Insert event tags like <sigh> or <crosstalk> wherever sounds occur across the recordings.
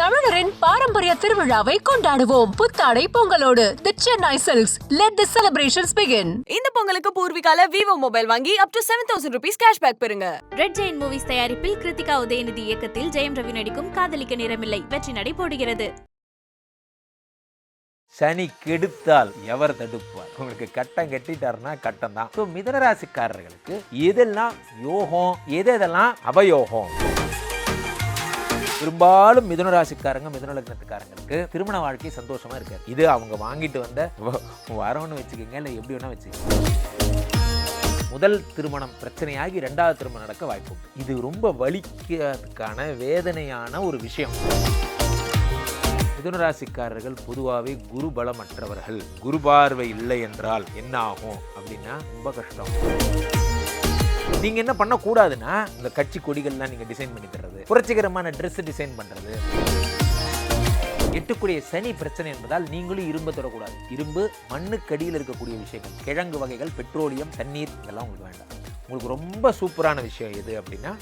தமிழரின் பாரம்பரிய திருவிழாவை கொண்டாடுவோம். புத்தாடை பொங்கலோடு the Chennai silks let the celebrations begin இந்த பொங்கலுக்கு பூர்விகால விவோ மொபைல் வாங்கி up to seven thousand rupees cashback பெறுங்க. ரெட் ஜெயின் மூவிஸ் தயாரிப்பில் கிருத்திகா உதயநிதி இயக்கத்தில் ஜெயம் ரவி நடிக்கும் காதலிக்க நேரமில்லை. வெற்றி நடை போடுகிறது. சனி கெடுத்தால் எவர் தடுப்பார்? உங்களுக்கு கட்டம் கட்டிட்டாருன்னா கட்டம் தான் ஸோ மிதனராசிக்காரர்களுக்கு எதெல்லாம் யோகம் எது எதெல்லாம் அபயோகம் பெரும்பாலும் மிதுன ராசிக்காரங்க மிதுன லக்னத்துக்காரங்களுக்கு திருமண வாழ்க்கை சந்தோஷமா இருக்காது. இது அவங்க வாங்கிட்டு வந்த வ- வரம்னு வச்சுக்கோங்க இல்லை எப்படி வேணா வச்சுக்கோங்க. முதல் திருமணம் பிரச்சனையாகி ரெண்டாவது திருமணம் நடக்க வாய்ப்பு இது ரொம்ப வலிக்கிறதுக்கான வேதனையான ஒரு விஷயம். மிதுன ராசிக்காரர்கள் பொதுவாகவே குரு பலமற்றவர்கள். குரு பார்வை இல்லை என்றால் என்ன ஆகும் அப்படின்னா ரொம்ப கஷ்டம். நீங்க என்ன பண்ணக்கூடாதுன்னா இந்த கட்சி கொடிகள்லாம் நீங்க டிசைன் பண்ணி தர்றது புரட்சிகரமான ட்ரெஸ் டிசைன் பண்றது. எட்டுக்குடிய சனி பிரச்சனை என்பதால் நீங்களும் இரும்பு தொடக்கூடாது. இரும்பு மண்ணுக்கடியில் இருக்கக்கூடிய விஷயங்கள் கிழங்கு வகைகள் பெட்ரோலியம் தண்ணீர் இதெல்லாம் உங்களுக்கு வேண்டாம். உங்களுக்கு ரொம்ப சூப்பரான விஷயம் எது அப்படின்னா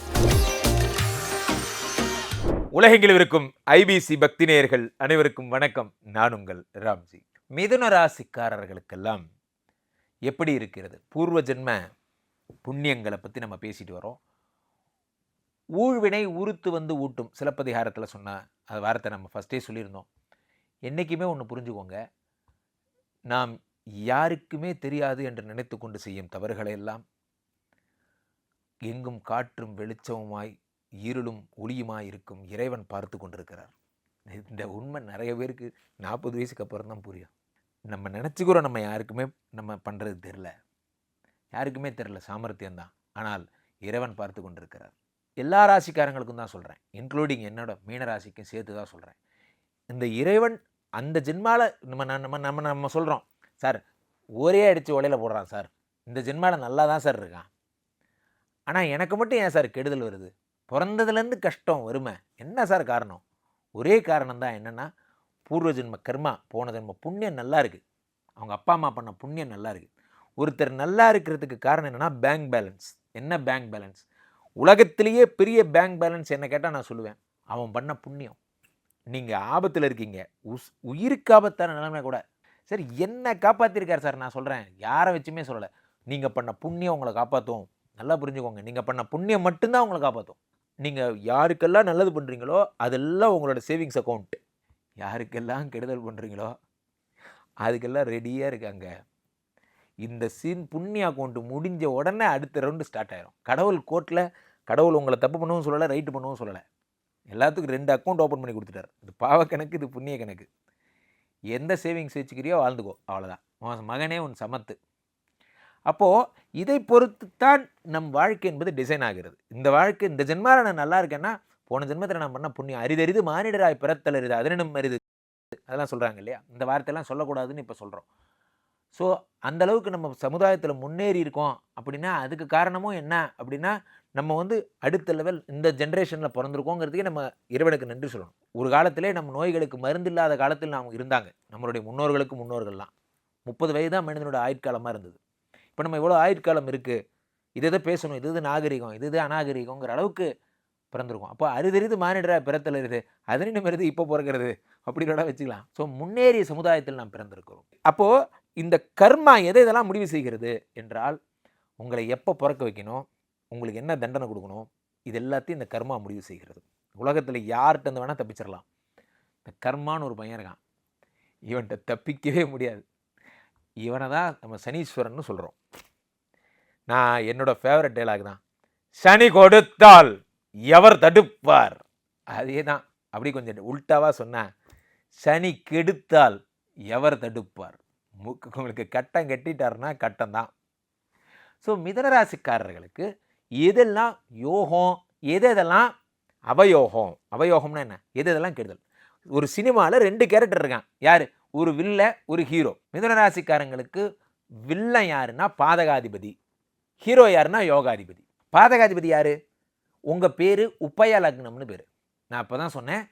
உலகெங்கில் இருக்கும் ஐபிசி பக்தி நேயர்கள் அனைவருக்கும் வணக்கம். நான் உங்கள் ராம்ஜி. மிதுன ராசிக்காரர்களுக்கெல்லாம் எப்படி இருக்கிறது? பூர்வ ஜென்ம புண்ணியங்களை பற்றி நம்ம பேசிட்டு வரோம் ஊழ்வினை உறுத்து வந்து ஊட்டும். சிலப்பதிகாரத்தில் சொன்ன அது வார்த்தை நம்ம ஃபஸ்ட்டே சொல்லியிருந்தோம். என்றைக்குமே ஒன்று புரிஞ்சுக்கோங்க. நாம் யாருக்குமே தெரியாது என்று நினைத்து கொண்டு செய்யும் தவறுகளை எல்லாம். எங்கும் காற்றும் வெளிச்சமுமாய் இருளும் ஒளியுமாய் இருக்கும் இறைவன் பார்த்து கொண்டிருக்கிறார். இந்த உண்மை நிறைய பேருக்கு நாற்பது வயசுக்கு அப்புறம் தான் புரியும். நம்ம நினச்சிக்கிறோம் நம்ம யாருக்குமே நம்ம பண்ணுறது தெரில யாருக்குமே தெரில சாமர்த்தியம் தான். ஆனால் இறைவன் பார்த்து கொண்டிருக்கிறார். எல்லா ராசிக்காரங்களுக்கும் தான் சொல்கிறேன் இன்க்ளூடிங் என்னோட மீன ராசிக்கும் சேர்த்து தான் சொல்கிறேன் இந்த இறைவன் அந்த ஜென்மாவில் நம்ம நம்ம நம்ம நம்ம சொல்கிறோம் சார் ஒரே அடித்து ஒலையில் போடுறான் சார். இந்த ஜென்மாவில் நல்லா தான் சார் இருக்கான். ஆனால் எனக்கு மட்டும் ஏன் சார் கெடுதல் வருது? பிறந்ததுலேருந்து கஷ்டம் வறுமை. என்ன சார் காரணம்? ஒரே காரணம் தான் என்னென்னா பூர்வ ஜென்ம கர்மா போன ஜென்ம புண்ணியம் நல்லா இருக்குது அவங்க அப்பா அம்மா பண்ண புண்ணியம் நல்லா இருக்குது ஒருத்தர் நல்லா இருக்கிறதுக்கு காரணம் என்னென்னா பேங்க் பேலன்ஸ் என்ன பேங்க் பேலன்ஸ் உலகத்திலேயே பெரிய பேங்க் பேலன்ஸ் என்ன கேட்டால் நான் சொல்லுவேன். அவன் பண்ண புண்ணியம். நீங்கள் ஆபத்தில் இருக்கீங்க. உஸ் உயிருக்கு ஆபத்தான நிலைமை கூட. சார் என்ன காப்பாற்றிருக்கார் சார் நான் சொல்கிறேன் யாரை வச்சுமே சொல்லலை. நீங்கள் பண்ண புண்ணியம் உங்களை காப்பாற்றும் நல்லா புரிஞ்சுக்கோங்க. நீங்கள் பண்ண புண்ணியம் மட்டும்தான் உங்களை காப்பாற்றும் நீங்கள் யாருக்கெல்லாம் நல்லது பண்ணுறீங்களோ அதெல்லாம் உங்களோட சேவிங்ஸ் அக்கௌண்ட் யாருக்கெல்லாம் கெடுதல் பண்ணுறீங்களோ அதுக்கெல்லாம் ரெடியாக இருக்காங்க. இந்த சீன் புண்ணிய அக்கௌண்ட்டு முடிஞ்ச உடனே அடுத்த ரவுண்டு ஸ்டார்ட் ஆயிரும். கடவுள் கோர்ட்டில் கடவுள் உங்களை தப்பு பண்ணவும் சொல்லலை ரைட்டு பண்ணவும் சொல்லலை. எல்லாத்துக்கும் ரெண்டு அக்கௌண்ட் ஓப்பன் பண்ணி கொடுத்துட்டாரு. இது பாவ கணக்கு இது புண்ணிய கணக்கு. எந்த சேவிங்ஸ் வச்சுக்கிறியோ வாழ்ந்துக்கோ அவ்வளோதான் உன் மகனே உன் சமத்து. அப்போது இதை பொறுத்து தான் நம் வாழ்க்கை என்பது டிசைன் ஆகிறது. இந்த வாழ்க்கை இந்த ஜென்மாவில் நான் நல்லா இருக்கேன்னா போன ஜென்மத்தில் நான் பண்ண புண்ணியம் அரிதறிது மானிடராய் பிறத்தல் அரிது அதனிடம் அரிது. அதெல்லாம் சொல்கிறாங்க இல்லையா? இந்த வார்த்தையெல்லாம் சொல்லக்கூடாதுன்னு இப்போ சொல்கிறோம் ஸோ அந்தளவுக்கு நம்ம சமுதாயத்தில் முன்னேறி இருக்கோம். அப்படின்னா அதுக்கு காரணமும் என்ன? அப்படின்னா நம்ம வந்து அடுத்த லெவல் இந்த ஜென்ரேஷனில் பிறந்திருக்கோங்கிறதுக்கே நம்ம இறைவனுக்கு நன்றி சொல்லணும். ஒரு காலத்திலே நம்ம நோய்களுக்கு மருந்து இல்லாத காலத்தில் நாம் இருந்தாங்க. நம்மளுடைய முன்னோர்களுக்கு முன்னோர்கள்லாம். முப்பது வயது தான் மனிதனோட ஆயுட்காலமாக இருந்தது. இப்போ நம்ம இவ்வளோ ஆயுட்காலம் இருக்குது இது எதை பேசணும்? இது இது நாகரிகம்? இது இது அநாகரிகங்கிற அளவுக்கு பிறந்திருக்கும். அப்போ அரிதறிது மானிடரா பிறத்தல் இருது அதனிடம் இருது இப்போ பிறக்கிறது? அப்படின்னோட வச்சுக்கலாம். ஸோ முன்னேறிய சமுதாயத்தில் நாம் பிறந்திருக்கிறோம். அப்போது இந்த கர்மா எதை இதெல்லாம் முடிவு செய்கிறது என்றால் உங்களை எப்போ பிறக்க வைக்கணும் உங்களுக்கு என்ன தண்டனை கொடுக்கணும் இது எல்லாத்தையும் இந்த கர்மா முடிவு செய்கிறது. உலகத்தில் யார்கிட்ட இருந்து வேணால் தப்பிச்சிடலாம் இந்த கர்மான்னு ஒரு பையன் இருக்கான். இவன்கிட்ட தப்பிக்கவே முடியாது. இவனை தான் நம்ம சனீஸ்வரன்னு சொல்கிறோம் நான் என்னோட ஃபேவரட் டைலாக் தான். சனி கொடுத்தால் எவர் தடுப்பார்? அதே தான் அப்படி கொஞ்சம் உல்ட்டாவாக சொன்னேன். சனி கெடுத்தால் எவர் தடுப்பார்? முக்கு உங்களுக்கு கட்டம் கட்டிட்டாருன்னா கட்டம் தான் ஸோ மிதனராசிக்காரர்களுக்கு எதெல்லாம் யோகம் எது எதெல்லாம் அவயோகம் அவயோகம்னா என்ன? எது எதெல்லாம் கெடுதல்? ஒரு சினிமாவில் ரெண்டு கேரக்டர் இருக்கான். யார்? ஒரு வில்ல ஒரு ஹீரோ. மிதனராசிக்காரங்களுக்கு வில்லன் யாருன்னா பாதகாதிபதி. ஹீரோ யாருன்னா யோகாதிபதி. பாதகாதிபதி யார்? உங்கள் பேர் உப்பய லக்னம்னு பேர். நான் இப்போ தான் சொன்னேன்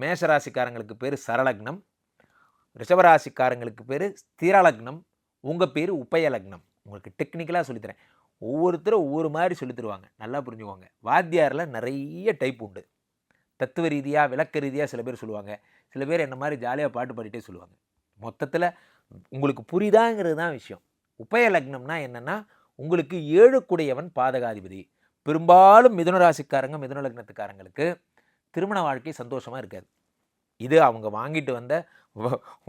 மேஷராசிக்காரங்களுக்கு பேர் சரலக்னம் ரிஷபராசிக்காரங்களுக்கு பேர் ஸ்திரலக்னம் உங்கள் பேர் உப்பய லக்னம். உங்களுக்கு டெக்னிக்கலாக சொல்லித்தரேன். ஒவ்வொருத்தரும் ஒவ்வொரு மாதிரி சொல்லித் தருவாங்க நல்லா புரிஞ்சுக்கோங்க. வாத்தியாரில் நிறைய டைப் உண்டு. தத்துவ ரீதியாக விளக்க ரீதியாக சில பேர் சொல்லுவாங்க. சில பேர் என்ன மாதிரி ஜாலியாக பாட்டு பாடிட்டே சொல்லுவாங்க. மொத்தத்தில் உங்களுக்கு புரிதாங்கிறது தான் விஷயம். உபய லக்னம்னா என்னென்னா உங்களுக்கு ஏழுக்குடையவன் பாதகாதிபதி. பெரும்பாலும் மிதுன ராசிக்காரங்க மிதுன லக்னத்துக்காரங்களுக்கு திருமண வாழ்க்கை சந்தோஷமாக இருக்காது. இது அவங்க வாங்கிட்டு வந்த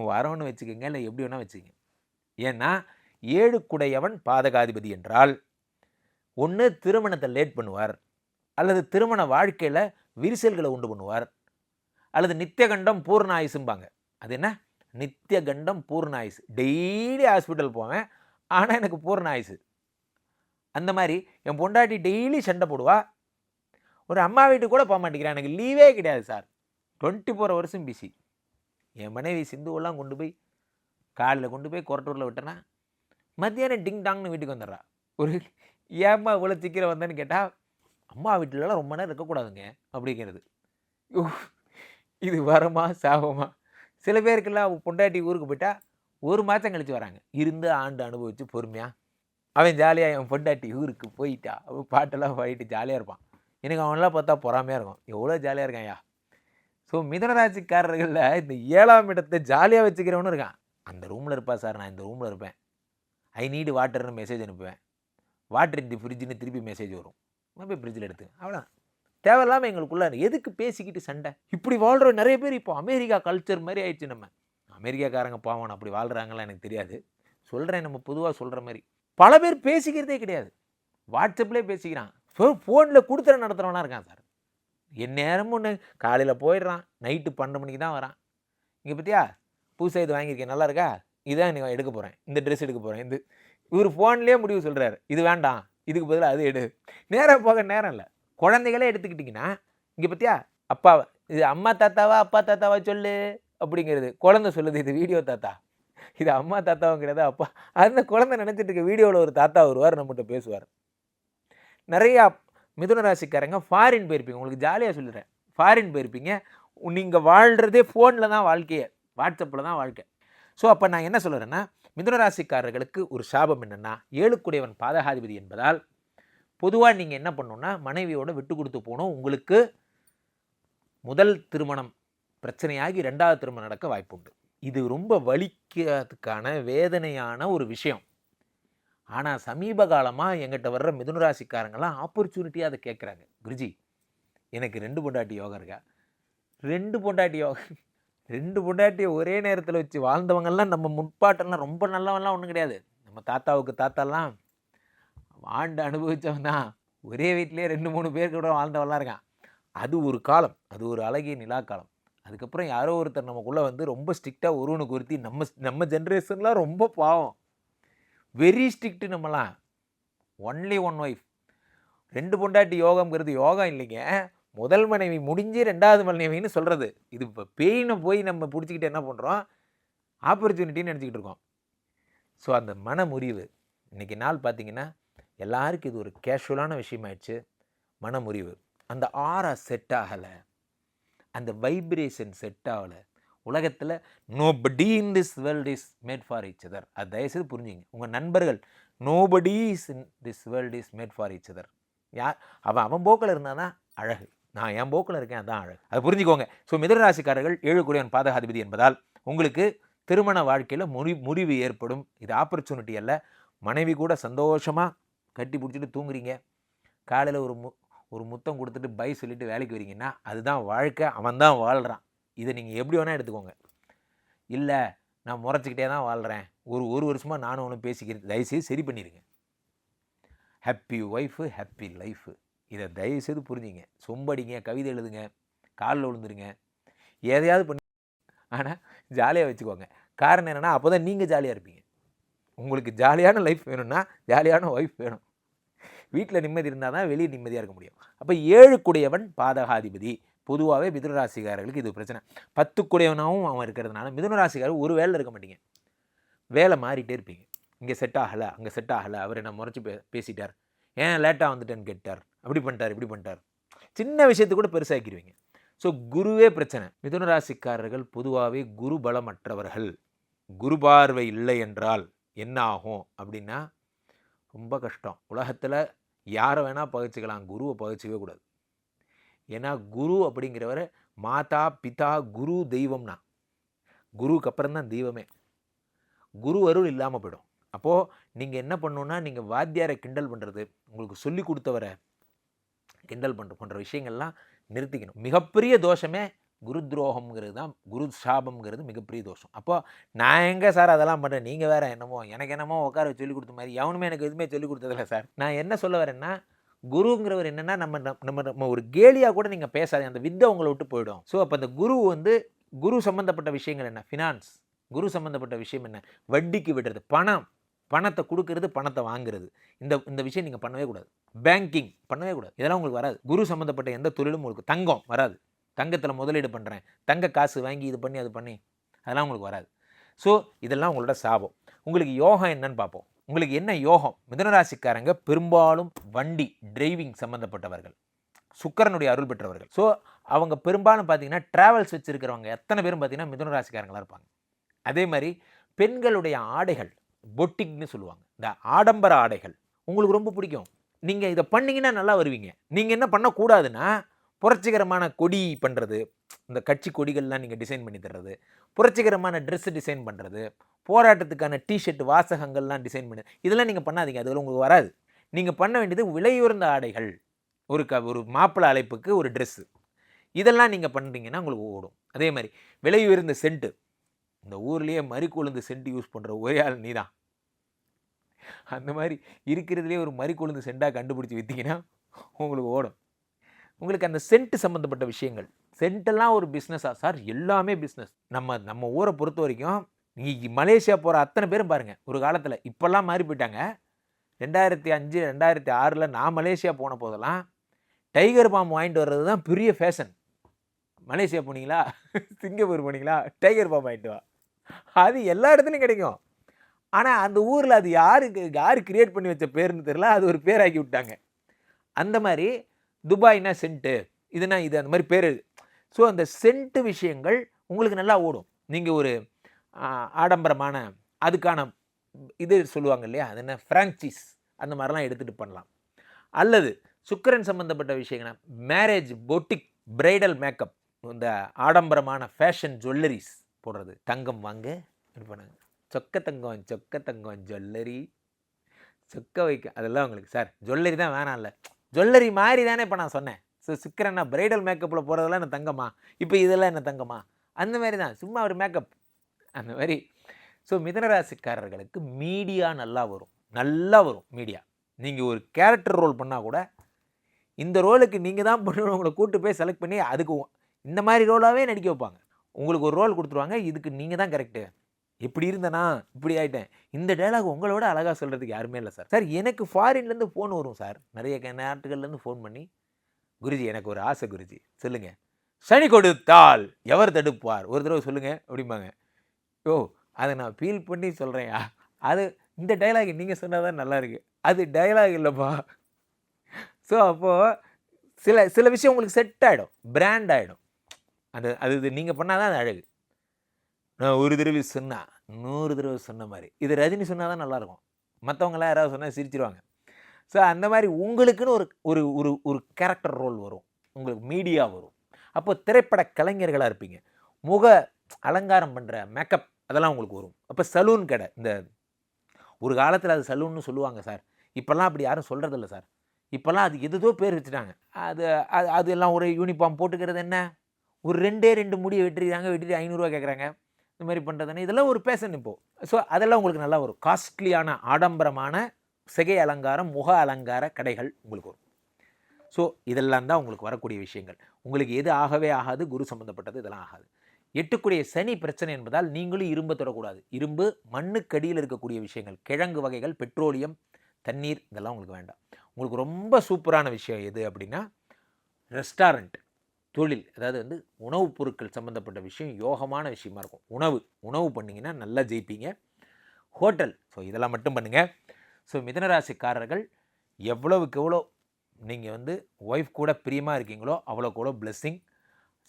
வரோன்னு வச்சுக்கோங்க இல்லை எப்படி வேணால் வச்சுக்கோங்க. ஏன்னா ஏழுக்குடையவன் பாதகாதிபதி என்றால் ஒன்று திருமணத்தை லேட் பண்ணுவார் அல்லது திருமண வாழ்க்கையில் விரிசல்களை உண்டு பண்ணுவார் அல்லது நித்தியகண்டம் பூர்ண ஆயுசும்பாங்க. அது என்ன? நித்தியகண்டம் பூர்ண ஆயுசு. டெய்லி ஹாஸ்பிட்டல் போவேன் ஆனால் எனக்கு பூர்ண ஆயுசு. அந்த மாதிரி என் பொண்டாட்டி டெய்லி சண்டை போடுவா. ஒரு அம்மா வீட்டுக்கு கூட போக மாட்டேங்கிறேன் எனக்கு லீவே கிடையாது சார். டுவெண்ட்டி ஃபோர் ஹவர்ஸும் பிஸி என் மனைவி சிந்துவெல்லாம் கொண்டு போய் காலில் கொண்டு போய் கொரட்டூரில் விட்டேன்னா மத்தியானம் டிங் டாங்னு வீட்டுக்கு வந்துடுறா. ஒரு ஏம்மா இவ்வளோ சீக்கிரம் வந்தேன்னு கேட்டால் அம்மா வீட்டிலலாம் ரொம்ப நேரம் இருக்கக்கூடாதுங்க அப்படிங்கிறது இது வரமா சாபமா? சில பேருக்கெல்லாம் பொண்டாட்டி ஊருக்கு போயிட்டா ஒரு மாதம் கழித்து வராங்க. இருந்து ஆண்டு அனுபவித்து பொறுமையாக அவன் ஜாலியாக என் பொண்டாட்டி ஊருக்கு போயிட்டா. அவன் பாட்டெல்லாம் பாடிட்டு ஜாலியாக இருப்பான். எனக்கு அவனெல்லாம் பார்த்தா பொறாமையாக இருக்கும். எவ்வளோ ஜாலியாக இருக்கான் யா ஸோ மிதனராசிக்காரர்களில் இந்த ஏழாம் இடத்தை ஜாலியாக வச்சுக்கிறவனும் இருக்கான். அந்த ரூமில் இருப்பா சார் நான் இந்த ரூமில் இருப்பேன். ஐ நீடு வாட்டர்னு மெசேஜ் அனுப்புவேன். வாட்டர் இந்த ஃப்ரிட்ஜுன்னு திருப்பி மெசேஜ் வரும். நான் போய் ஃப்ரிட்ஜில் எடுத்து அவ்வளோ தேவையில்லாமல் எங்களுக்குள்ள எதுக்கு பேசிக்கிட்டு சண்டை? இப்படி வாழ்கிற நிறைய பேர் இப்போ அமெரிக்கா கல்ச்சர் மாதிரி ஆயிடுச்சு நம்ம. அமெரிக்காக்காரங்க பாவம் அப்படி வாழ்கிறாங்களா எனக்கு தெரியாது. சொல்கிறேன் நம்ம பொதுவாக சொல்கிற மாதிரி. பல பேர் பேசிக்கிறதே கிடையாது. வாட்ஸ்அப்லேயே பேசிக்கிறான். ஃபோனில் கொடுத்துற நடத்துகிறவனா இருக்கான் சார் என் நேரமும் ஒன்று காலையில் போயிடுறான். நைட்டு பன்னெண்டு மணிக்கு தான் வரான். இங்கே பார்த்தியா புதுசாக இது வாங்கியிருக்கேன். நல்லா இருக்கா? இதான் எனக்கு எடுக்க போகிறேன் இந்த ட்ரெஸ் எடுக்க போகிறேன் இந்த இவர் ஃபோன்லேயே முடிவு சொல்கிறாரு இது வேண்டாம். இதுக்கு பதிலாக அது எடு. நேரம் போக நேரம் இல்லை. குழந்தைகளே எடுத்துக்கிட்டிங்கன்னா இங்கே பார்த்தியா அப்பா இது அம்மா தாத்தாவா அப்பா தாத்தாவா சொல்லு அப்படிங்கிறது. குழந்தை சொல்லுது இது வீடியோ தாத்தா. இது அம்மா தாத்தாவும் கிடையாது அப்பா. அந்த குழந்தை நினச்சிட்டு இருக்க வீடியோவில் ஒரு தாத்தா வருவார் நம்மகிட்ட பேசுவார். நிறையா மிதுன ராசிக்காரங்க ஃபாரின் போயிருப்பீங்க. உங்களுக்கு ஜாலியாக சொல்லிடுறேன் ஃபாரின் போயிருப்பீங்க. நீங்கள் வாழ்கிறதே ஃபோனில் தான் வாழ்க்கையே. வாட்ஸ்அப்பில் தான் வாழ்க்கை. ஸோ அப்போ நான் என்ன சொல்கிறேன்னா மிதுன ராசிக்காரர்களுக்கு ஒரு சாபம் என்னென்னா ஏழுக்குடையவன் பாதகாதிபதி என்பதால் பொதுவாக நீங்கள் என்ன பண்ணணும்னா மனைவியோட விட்டு கொடுத்து போகணும். உங்களுக்கு முதல் திருமணம் பிரச்சனையாகி ரெண்டாவது திருமணம் நடக்க வாய்ப்பு உண்டு இது ரொம்ப வலிக்கிறதுக்கான வேதனையான ஒரு விஷயம். ஆனால் சமீப காலமாக எங்கிட்ட வர்ற மிதுன ராசிக்காரங்கெல்லாம் ஆப்பர்ச்சுனிட்டியாக அதை கேட்குறாங்க குருஜி எனக்கு ரெண்டு பொண்டாட்டி யோகா இருக்கா? ரெண்டு பொண்டாட்டி யோகா ரெண்டு பொண்டாட்டியை ஒரே நேரத்தில் வச்சு வாழ்ந்தவங்கெல்லாம் நம்ம முற்பாட்டெல்லாம் ரொம்ப நல்லவன்லாம் ஒன்றும் கிடையாது. நம்ம தாத்தாவுக்கு தாத்தாலாம் ஆண்டு அனுபவித்தவன் தான். ஒரே வீட்டிலே ரெண்டு மூணு பேர் கூட வாழ்ந்தவன்லாம் இருக்கான். அது ஒரு காலம் அது ஒரு அழகிய நிலா காலம். அதுக்கப்புறம் யாரோ ஒருத்தர் நமக்குள்ளே வந்து ரொம்ப ஸ்ட்ரிக்டாக ஒருவனுக்கு ஒருத்தி நம்ம நம்ம ஜென்ரேஷன்லாம் ரொம்ப பாவம். வெரி ஸ்ட்ரிக்ட்டு நம்மலாம் ஒன்லி ஒன் ஒய்ஃப் ரெண்டு பொண்டாட்டி யோகம்ங்கிறது யோகம் இல்லைங்க. முதல் மனைவி முடிஞ்சு ரெண்டாவது மனைவின்னு சொல்கிறது இது இப்போ பெயினை போய் நம்ம பிடிச்சிக்கிட்டு என்ன பண்ணுறோம் ஆப்பர்ச்சுனிட்டின்னு நினச்சிக்கிட்டு இருக்கோம். ஸோ அந்த மன முறிவு இன்றைக்கி நாள் பார்த்தீங்கன்னா எல்லாருக்கும் இது ஒரு கேஷுவலான விஷயமாயிடுச்சு. மன முறிவு அந்த ஆரா செட் ஆகலை. அந்த வைப்ரேஷன் செட் ஆகலை. உலகத்தில் nobody in this world is made for each other அது தயவுசெய்து புரிஞ்சுங்க உங்கள் நண்பர்கள் nobody is in this world is made for each other யார் அவன் அவன் போக்கில் இருந்தால் தான் அழகு. நான் என் போக்கில் இருக்கேன் அதான் அழகு. அதை புரிஞ்சுக்கோங்க. ஸோ மிதராசிக்காரர்கள் ஏழு குடியவன் பாதகாதிபதி என்பதால் உங்களுக்கு திருமண வாழ்க்கையில் முறி முறிவு ஏற்படும். இது ஆப்பர்ச்சுனிட்டி அல்ல. மனைவி கூட சந்தோஷமாக கட்டி பிடிச்சிட்டு தூங்குறீங்க. காலையில் ஒரு மு ஒரு முத்தம் கொடுத்துட்டு பை சொல்லிட்டு வேலைக்கு வரீங்கன்னா அதுதான் வாழ்க்கை. அவன் தான் வாழ்கிறான் இதை நீங்கள் எப்படி வேணால் எடுத்துக்கோங்க. இல்லை நான் முறைச்சிக்கிட்டே தான் வாழ்கிறேன் ஒரு ஒரு வருஷமாக நானும் ஒன்று பேசிக்கிறேன். தயவுசெய்து சரி பண்ணிடுங்க ஹாப்பி ஒய்ஃபு ஹாப்பி லைஃபு இதை தயவுசெய்து புரிஞ்சுங்க. சொம்படிங்க கவிதை எழுதுங்க. காலில் விழுந்துருங்க. எதையாவது பண்ணி ஆனால் ஜாலியாக வச்சுக்கோங்க. காரணம் என்னென்னா அப்போ தான் நீங்கள் ஜாலியாக இருப்பீங்க. உங்களுக்கு ஜாலியான லைஃப் வேணும்னா ஜாலியான ஒய்ஃப் வேணும். வீட்டில் நிம்மதி இருந்தால் தான் வெளியே நிம்மதியாக இருக்க முடியும். அப்போ ஏழு குடையவன் பாதகாதிபதி. பொதுவாகவே மிதுனராசிக்காரர்களுக்கு இது பிரச்சனை. பத்துக்குடையவனாகவும் அவன் இருக்கிறதுனால மிதுனராசிக்காரர் ஒரு வேலை இருக்க மாட்டீங்க. வேலை மாறிட்டே இருப்பீங்க. இங்கே செட் ஆகலை அங்கே செட் ஆகலை அவர் என்ன முறைச்சி பே பேசிட்டார். ஏன் லேட்டாக வந்துட்டேன்னு கேட்டார். அப்படி பண்ணிட்டார் இப்படி பண்ணிட்டார். சின்ன விஷயத்தை கூட பெருசாக்கிடுவீங்க ஸோ குருவே பிரச்சனை. மிதுன ராசிக்காரர்கள் பொதுவாகவே குரு பலமற்றவர்கள். குரு பார்வை இல்லை என்றால் என்ன ஆகும் அப்படின்னா ரொம்ப கஷ்டம். உலகத்தில் யாரை வேணால் பகிச்சிக்கலாம் குருவை பகிச்சிக்கவே கூடாது. ஏன்னா குரு அப்படிங்கிறவர் மாதா பிதா குரு தெய்வம்னா. குருவுக்கு அப்புறம் தான் தெய்வமே. குரு அருள் இல்லாமல் போயிடும். அப்போது நீங்கள் என்ன பண்ணணுன்னா நீங்கள் வாத்தியாரை கிண்டல் பண்ணுறது உங்களுக்கு சொல்லி கொடுத்தவரை கிண்டல் பண்ணுற போன்ற விஷயங்கள்லாம் நிறுத்திக்கணும். மிகப்பெரிய தோஷமே குரு துரோகம்ங்கிறது தான். குரு சாபம்ங்கிறது மிகப்பெரிய தோஷம். அப்போ நான் எங்கே சார் அதெல்லாம் பண்ணுறேன் நீங்கள் வேறு என்னமோ எனக்கு என்னமோ உட்கார சொல்லி கொடுத்த மாதிரி எவனுமே எனக்கு எதுவுமே சொல்லி கொடுத்ததில்ல சார். நான் என்ன சொல்ல வரேன்னா குருங்கிறவர் என்னென்னா நம்ம நம்ம- நம்ம ஒரு கேலியாக கூட நீங்கள் பேசாதீங்க. அந்த வித்தை உங்களை விட்டு போயிடும். ஸோ அப்போ அந்த குரு வந்து குரு சம்மந்தப்பட்ட விஷயங்கள் என்ன? ஃபினான்ஸ் குரு சம்மந்தப்பட்ட விஷயம் என்ன? வட்டிக்கு விடுறது. பணம். பணத்தை கொடுக்கறது பணத்தை வாங்குறது. இந்த இந்த விஷயம் நீங்கள் பண்ணவே கூடாது. பேங்கிங் பண்ணவே கூடாது. இதெல்லாம் உங்களுக்கு வராது. குரு சம்மந்தப்பட்ட எந்த தொழிலும் உங்களுக்கு தங்கம் வராது. தங்கத்தில் முதலீடு பண்ணுறேன் தங்க காசு வாங்கி இது பண்ணி அது பண்ணி. அதெல்லாம் உங்களுக்கு வராது. ஸோ இதெல்லாம் உங்களோட சாபம். உங்களுக்கு யோகம் என்னன்னு பார்ப்போம். உங்களுக்கு என்ன யோகம்? மிதனராசிக்காரங்க பெரும்பாலும் வண்டி டிரைவிங் சம்மந்தப்பட்டவர்கள் சுக்கரனுடைய அருள் பெற்றவர்கள். ஸோ அவங்க பெரும்பாலும் பார்த்தீங்கன்னா டிராவல்ஸ் வச்சுருக்கிறவங்க. எத்தனை பேரும் பார்த்தீங்கன்னா மிதனராசிக்காரங்களாக இருப்பாங்க. அதே மாதிரி பெண்களுடைய ஆடைகள் பொட்டிக்னு சொல்லுவாங்க. இந்த ஆடம்பர ஆடைகள். உங்களுக்கு ரொம்ப பிடிக்கும். நீங்கள் இதை பண்ணிங்கன்னா நல்லா வருவீங்க. நீங்கள் என்ன பண்ணக்கூடாதுன்னா புரட்சிகரமான கொடி பண்ணுறது இந்த கட்சி கொடிகள்லாம் நீங்கள் டிசைன் பண்ணி தர்றது புரட்சிகரமான ட்ரெஸ்ஸு டிசைன் பண்ணுறது போராட்டத்துக்கான டிஷர்ட் வாசகங்கள்லாம் டிசைன் பண்ணு. இதெல்லாம் நீங்கள் பண்ணாதீங்க அதெல்லாம் உங்களுக்கு வராது. நீங்கள் பண்ண வேண்டியது விலையுயர்ந்த ஆடைகள். ஒரு க ஒரு மாப்பிள்ளை அழைப்புக்கு ஒரு ட்ரெஸ்ஸு இதெல்லாம் நீங்கள் பண்ணுறீங்கன்னா உங்களுக்கு ஓடும். அதே மாதிரி விலை உயர்ந்த சென்ட்டு இந்த ஊர்லேயே மறிக்கொழுந்து சென்ட் யூஸ் பண்ணுற ஒரே ஆள் நீ தான் அந்த மாதிரி இருக்கிறதுலே ஒரு மறிக்கொழுந்து சென்ட்டாக கண்டுபிடிச்சி விற்றீங்கன்னா உங்களுக்கு ஓடும். உங்களுக்கு அந்த சென்ட் சம்மந்தப்பட்ட விஷயங்கள். சென்ட்டெல்லாம் ஒரு பிஸ்னஸா சார் எல்லாமே பிஸ்னஸ் நம்ம நம்ம ஊரை பொறுத்த வரைக்கும் நீங்கள் மலேசியா போகிற அத்தனை பேரும் பாருங்கள் ஒரு காலத்தில். இப்போல்லாம் மாறி போயிட்டாங்க. ரெண்டாயிரத்தி அஞ்சு ரெண்டாயிரத்தி ஆறில் நான் மலேசியா போன போதெல்லாம் டைகர் பாம் வாங்கிட்டு வர்றது தான் பெரிய ஃபேஷன் மலேசியா போனீங்களா? <laughs> சிங்கப்பூர் போனீங்களா? டைகர் பாம் வாங்கிட்டு வா. அது எல்லா இடத்துலையும் கிடைக்கும். ஆனால் அந்த ஊரில் அது யாருக்கு யார் கிரியேட் பண்ணி வச்ச பேருன்னு தெரியல அது ஒரு பேராக்கி விட்டாங்க. அந்த மாதிரி துபாய்னா சென்ட்டு இதுனா இது அந்த மாதிரி பேர். ஸோ அந்த சென்ட்டு விஷயங்கள் உங்களுக்கு நல்லா ஓடும். நீங்கள் ஒரு ஆடம்பரமான அதுக்கான இது சொல்லுவாங்க இல்லையா? அது என்ன? ஃப்ரான்ச்சைஸ் அந்த மாதிரிலாம் எடுத்துகிட்டு பண்ணலாம். அல்லது சுக்கரன் சம்மந்தப்பட்ட விஷயங்கள்னா மேரேஜ் பொட்டிக் பிரைடல் மேக்கப் இந்த ஆடம்பரமான ஃபேஷன் ஜுவல்லரிஸ் போடுறது. தங்கம் வாங்க. இப்படி பண்ணாங்க சொக்க தங்கம் சொக்க தங்கம் ஜுவல்லரி சொக்க வைக்க அதெல்லாம் உங்களுக்கு சார் ஜுவல்லரி தான் வேணாம் இல்லை ஜுவல்லரி மாதிரி தானே இப்போ நான் சொன்னேன். ஸோ சிக்கரன்னா பிரைடல் மேக்கப்பில் போகிறதெல்லாம் என்ன தங்கம்மா இப்போ இதெல்லாம் என்ன தங்கம்மா அந்த மாதிரி தான். சும்மா ஒரு மேக்கப் அந்த மாதிரி. ஸோ மிதனராசிக்காரர்களுக்கு மீடியா நல்லா வரும். நல்லா வரும் மீடியா நீங்கள் ஒரு கேரக்டர் ரோல் பண்ணால் கூட இந்த ரோலுக்கு நீங்கள் தான் பண்ணணும். உங்களை கூட்டு போய் செலக்ட் பண்ணி அதுக்கு இந்த மாதிரி ரோலாகவே நடிக்க வைப்பாங்க. உங்களுக்கு ஒரு ரோல் கொடுத்துருவாங்க. இதுக்கு நீங்கள் தான் கரெக்டு இப்படி இருந்தனா இப்படி ஆகிட்டேன் இந்த டைலாக் உங்களோட அழகாக சொல்கிறதுக்கு யாருமே இல்லை சார் சார் எனக்கு ஃபாரின்லேருந்து ஃபோன் வரும் சார் நிறைய க- நாட்டுகள்லேருந்து ஃபோன் பண்ணி குருஜி எனக்கு ஒரு ஆசை குருஜி. சொல்லுங்கள் சனி கொடுத்தால் எவர் தடுப்பார்? ஒரு தடவை சொல்லுங்கள் அப்படிம்பாங்க. ஓ அதை நான் ஃபீல் பண்ணி சொல்கிறேயா அது இந்த டைலாக் நீங்கள் சொன்னால் தான் நல்லாயிருக்கு அது டைலாக் இல்லைப்பா. ஸோ அப்போது சில சில விஷயம் உங்களுக்கு செட் ஆகிடும் பிராண்ட் ஆகிடும் அது அது இது நீங்கள் பண்ணால் தான் அது அழகு. நான் ஒரு தடவை சொன்னால் நூறு தடவை சொன்ன மாதிரி. இது ரஜினி சொன்னால் தான் நல்லாயிருக்கும் மற்றவங்களாம் யாராவது சொன்னால் சிரிச்சிருவாங்க. ஸோ அந்த மாதிரி உங்களுக்குன்னு ஒரு ஒரு ஒரு ஒரு கேரக்டர் ரோல் வரும். உங்களுக்கு மீடியா வரும். அப்போது திரைப்பட கலைஞர்களாக இருப்பீங்க. முக அலங்காரம் பண்ணுற மேக்கப் அதெல்லாம் உங்களுக்கு வரும். அப்போ சலூன் கடை இந்த ஒரு காலத்தில் அது சலூன்னு சொல்லுவாங்க சார். இப்போல்லாம் அப்படி யாரும் சொல்கிறதில்ல சார். இப்போல்லாம் அது எதுதோ பேர் வச்சுட்டாங்க. அது அது அது எல்லாம் ஒரு யூனிஃபார்ம் போட்டுக்கிறது என்ன? ஒரு ரெண்டே ரெண்டு முடியை வெட்டுறாங்க வெட்டிட்டு ஐநூறுரூவா கேட்குறாங்க இந்த மாதிரி பண்ணுறதுன்னு இதெல்லாம் ஒரு பேஷன் இப்போது ஸோ அதெல்லாம் உங்களுக்கு நல்லா வரும். காஸ்ட்லியான ஆடம்பரமான சிகை அலங்காரம் முக அலங்கார கடைகள் உங்களுக்கு வரும். ஸோ இதெல்லாம் தான் உங்களுக்கு வரக்கூடிய விஷயங்கள். உங்களுக்கு எது ஆகவே ஆகாது குரு சம்மந்தப்பட்டது இதெல்லாம் ஆகாது. எட்டுக்குடைய சனி பிரச்சனை என்பதால் நீங்களும் இரும்பை தொடக்கூடாது. இரும்பு மண்ணுக்கடியில் இருக்கக்கூடிய விஷயங்கள் கிழங்கு வகைகள் பெட்ரோலியம் தண்ணீர் இதெல்லாம் உங்களுக்கு வேண்டாம். உங்களுக்கு ரொம்ப சூப்பரான விஷயம் எது அப்படின்னா ரெஸ்டாரண்ட் தொழில் அதாவது வந்து உணவுப் பொருட்கள் சம்மந்தப்பட்ட விஷயம் யோகமான விஷயமா இருக்கும். உணவு உணவு பண்ணிங்கன்னா நல்லா ஜெயிப்பீங்க. ஹோட்டல் ஸோ இதெல்லாம் மட்டும் பண்ணுங்கள் ஸோ மிதனராசிக்காரர்கள் எவ்வளவுக்கு எவ்வளோ நீங்கள் வந்து ஒய்ஃப் கூட பிரியமாக இருக்கீங்களோ அவ்வளோக்கு எவ்வளோ பிளெஸ்ஸிங்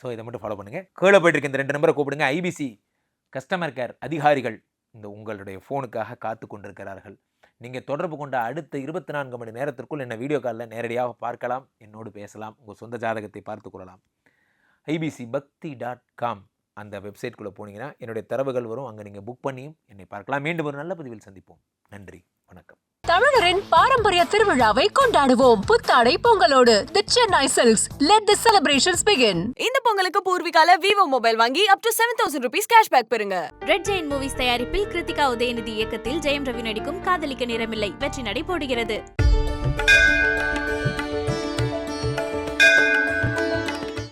ஸோ இதை மட்டும் ஃபாலோ பண்ணுங்கள் கீழே போயிட்டு இருக்க இந்த ரெண்டு நம்பரை கூப்பிடுங்க. ஐபிசி கஸ்டமர் கேர் அதிகாரிகள் இந்த உங்களுடைய ஃபோனுக்காக காத்து கொண்டிருக்கிறார்கள். நீங்கள் தொடர்பு கொண்ட அடுத்த இருபத்தி நான்கு மணி நேரத்திற்குள் என்னை வீடியோ காலில் நேரடியாக பார்க்கலாம் என்னோடு பேசலாம் உங்கள் சொந்த ஜாதகத்தை பார்த்து கொள்ளலாம். ஐபிசி பக்தி டாட் காம் அந்த வெப்சைட்குள்ளே போனீங்கன்னா என்னுடைய தரவுகள் வரும். அங்கே நீங்கள் புக் பண்ணியும் என்னை பார்க்கலாம். மீண்டும் ஒரு நல்ல பதிவில் சந்திப்போம். நன்றி. வணக்கம். தமிழரின் பாரம்பரிய திருவிழாவை கொண்டாடுவோம். புத்தாடை பொங்கலோடு the Chennai silks let the celebrations begin இந்த பொங்கலுக்கு பூர்விகால விவோ மொபைல் வாங்கி up to seven thousand rupees cashback பெறுங்க. ரெட் ஜெயின் மூவிஸ் தயாரிப்பில் கிருத்திகா உதயநிதி இயக்கத்தில் ஜெயம் ரவி நடிக்கும் காதலிக்க நிறமில்லை வெற்றி நடை போடுகிறது